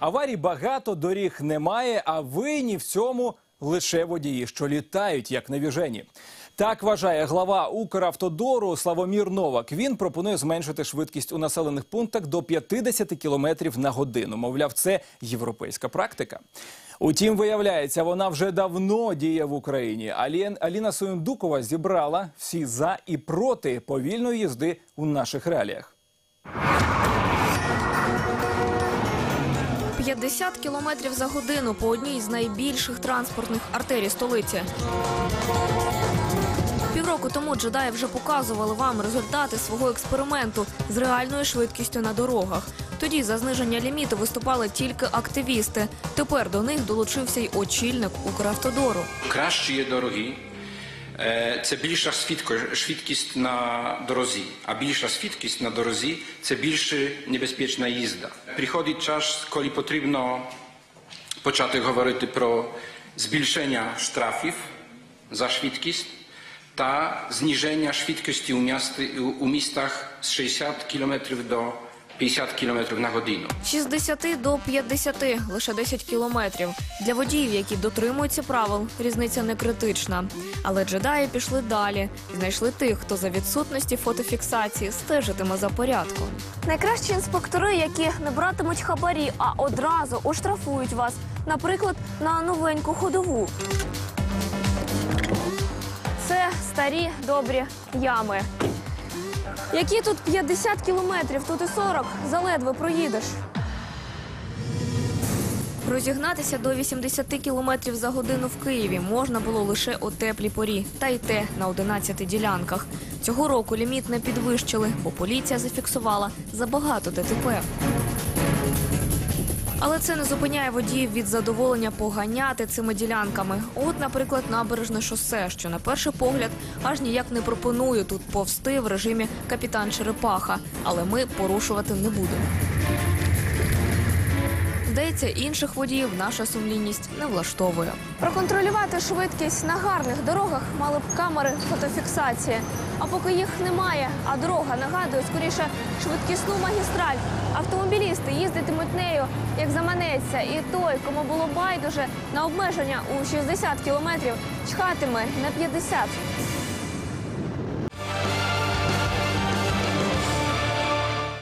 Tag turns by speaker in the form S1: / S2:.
S1: Аварій багато, доріг немає, а винні в цьому лише водії, що літають як навіжені. Так вважає глава Укравтодору Славомір Новак. Він пропонує зменшити швидкість у населених пунктах до 50 кілометрів на годину. Мовляв, це європейська практика. Утім, виявляється, вона вже давно діє в Україні. Алін- Аліна Суєндукова зібрала всі за і проти повільної їзди у наших реаліях.
S2: 50 кілометрів за годину по одній з найбільших транспортних артерій столиці. Півроку тому джедаї вже показували вам результати свого експерименту з реальною швидкістю на дорогах. Тоді за зниження ліміту виступали тільки активісти. Тепер до них долучився й очільник Укравтодору.
S3: Кращі є дороги. Е, Це більша швидкість на дорозі, а більша швидкість на дорозі це більше небезпечна їзда. Приходить час, коли потрібно почати говорити про збільшення штрафів за швидкість та зниження швидкості у містах з 60 км до 50 км на годину.
S2: 60 до 50 – лише 10 кілометрів. Для водіїв, які дотримуються правил, різниця не критична. Але джедаї пішли далі. Знайшли тих, хто за відсутності фотофіксації стежитиме за порядком.
S4: Найкращі інспектори, які не братимуть хабарі, а одразу оштрафують вас, наприклад, на новеньку ходову. Це старі добрі ями. Які тут 50 кілометрів, тут і 40, заледве проїдеш.
S2: Розігнатися до 80 кілометрів за годину в Києві можна було лише у теплій порі, та й те на 11 ділянках. Цього року ліміт не підвищили, бо поліція зафіксувала забагато ДТП. Але це не зупиняє водіїв від задоволення поганяти цими ділянками. От, наприклад, набережне шосе, що на перший погляд аж ніяк не пропонує тут повсти в режимі капітан Черепаха. Але ми порушувати не будемо. Здається, інших водіїв наша сумлінність не влаштовує.
S4: Проконтролювати швидкість на гарних дорогах мали б камери фотофіксації. А поки їх немає, а дорога нагадує скоріше швидкісну магістраль. Автомобілісти їздитимуть нею, як заманеться, і той, кому було байдуже на обмеження у 60 кілометрів, чхатиме на 50.